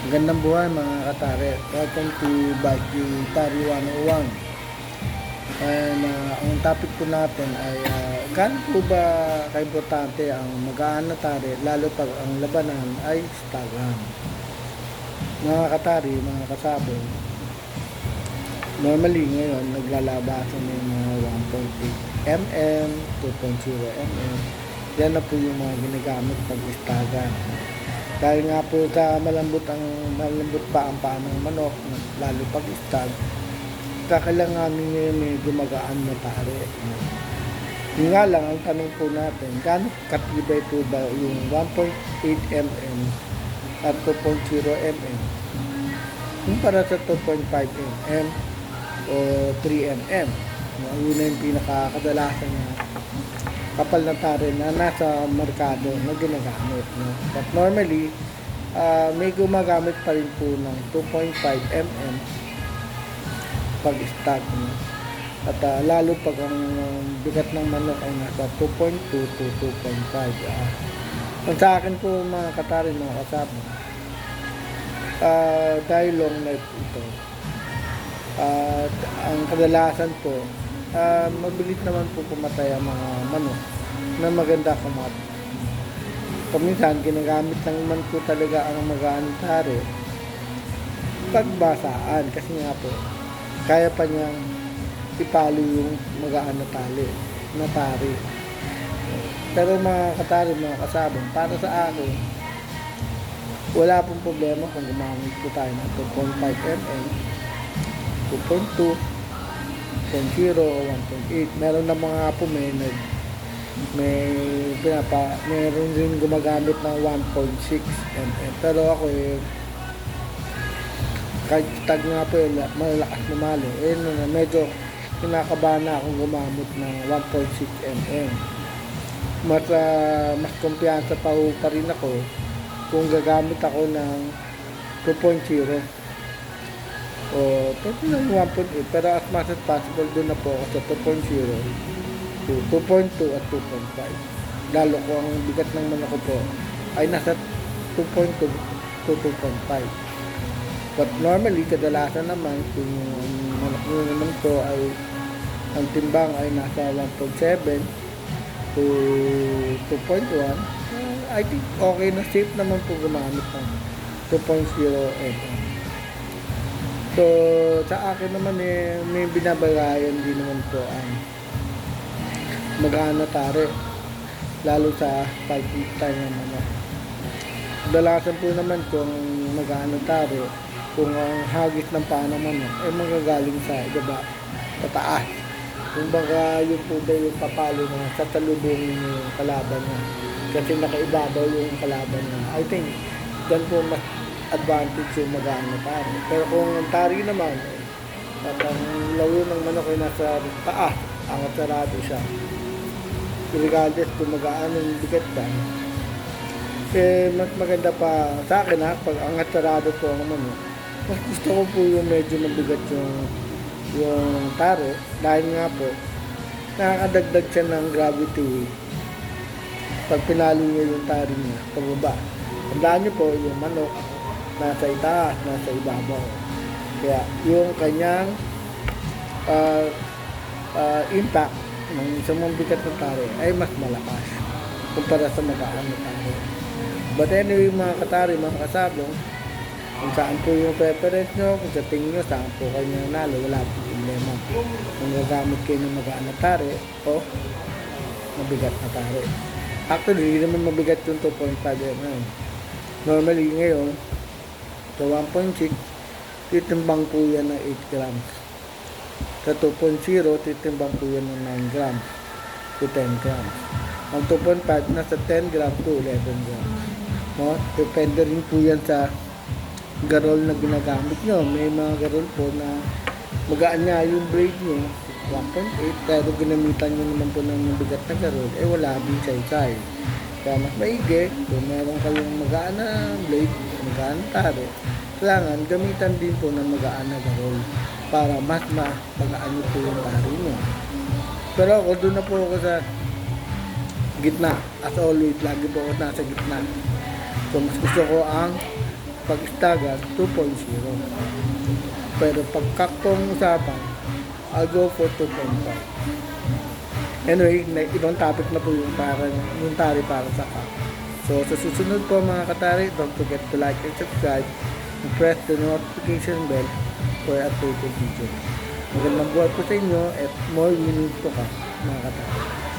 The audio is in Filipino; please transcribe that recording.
Magandang buhay mga katare. Welcome to Bike Tari 101. And uh, ang topic po natin ay uh, gaano po ba kaimportante ang magaan na tari lalo pag ang labanan ay stagan. Mga katari, mga kasabong, normally ngayon naglalabasan ng mga 1.8 mm, 2.0 mm. Yan na po yung mga ginagamit pag istagan. Dahil nga po sa malambot ang malambot pa ang paa ng manok, lalo pag istag, kakailanganin niya may gumagaan na tari. Yun nga lang, ang tanong po natin, gaano katibay po ba yung 1.8 mm at 2.0 mm? Yung para sa 2.5 mm o 3 mm. Yun na yung pinakakadalasan na kapal na tare na nasa merkado na ginagamit. No? But normally, ah, may gumagamit pa rin po ng 2.5 mm pag stock. No? At ah, lalo pag ang bigat ng manok ay nasa 2.2 to 2.5. ah. ang sa akin po mga katari, mga kasama, ah, dahil long life ito, at ang kadalasan po, ah, mabilis naman po pumatay ang mga manok na maganda kumat. Paminsan, ginagamit lang man po talaga ang magaan tari pagbasaan kasi nga po, kaya pa niyang ipalo yung magaan na tali, na tari. Pero mga katari, mga kasabong, para sa akin, wala pong problema kung gumamit po tayo ng 2.5 mm, 2.2, 2.0 o 1.8. Meron na mga po may nag may pinapa meron din gumagamit ng 1.6 mm. Pero ako eh kahit tag nga po eh, la- malalakas na malo, eh medyo kinakabahan na akong gumamit ng 1.6 mm. Mas, ah, mas kumpiyansa pa pa rin ako kung gagamit ako ng 2.0 o pwede lang 1.8 pero as much as possible doon na po ako sa 2.0 to 2.2 at 2.5 lalo ko ang bigat ng manok po ay nasa 2.2 to 2.5 but normally kadalasan naman kung manok nyo naman po ay ang timbang ay nasa 1.7 to 2.1 uh, I think okay na safe naman po gumamit ng 2.0 mm So, sa akin naman eh, may binabayayan din naman po ang mag-ano tare. Lalo sa pagkita ng ano. Dalasan po naman kung mag-ano tare, kung ang hagis ng paa ng manok ay magagaling sa ibaba, pataas. Kung baka yun po ba yung papalo na sa talubong yung kalaban niya. Kasi nakaibabaw yung kalaban niya. I think, dyan po mas advantage yung mag-ano tari. Pero kung ang tari naman, at ang layo ng manok ay nasa taas, angat sarado siya. Regardless kung mag-ano yung bigat ka, eh, mas maganda pa sa akin ha, pag angat sarado po ang manok, mas gusto ko po yung medyo mabigat yung yung taro dahil nga po nakakadagdag siya ng gravity pag pinalo niya yung tari niya pababa. Tandaan niyo po yung manok nasa itaas, nasa ibabaw. Kaya yung kanyang uh, uh, impact ng isang bigat na tari ay mas malakas kumpara sa magaan na tari. But anyway mga katari, mga kasabong, kung saan po yung preference nyo, kung sa tingin nyo, saan po kayo nanalo, wala po problema. Kung gagamit kayo ng magaan na tari o mabigat na tari. Actually, hindi naman mabigat yung 2.5 mm. Normally ngayon, sa 1.6, titimbang po yan ng 8 grams. Sa 2.0, titimbang po yan ng 9 grams to 10 grams. Ang 2.5, nasa 10 grams to 11 grams. No? Depende rin po yan sa garol na ginagamit nyo. May mga garol po na magaan nga yung blade nyo, 1.8, pero ginamitan nyo naman po ng mabigat na garol, eh wala din say-say. Kaya mas maigi, kung meron kayong magaan na blade, taro, kailangan gamitan din po ng magaan na garol para mas mapagaan nyo po yung tari nyo. Pero ako, doon na po ako sa gitna. As always, lagi po ako nasa gitna. So, mas gusto ko ang pag istagan, 2.0. Pero pag kakpong usapan, I'll go for 2.5. Anyway, ibang topic na po yung para yung tari para sa kak. So, sa susunod po mga katari, don't forget to like and subscribe and press the notification bell for updated video. Magandang buhay po sa inyo at more winning po ka mga katari.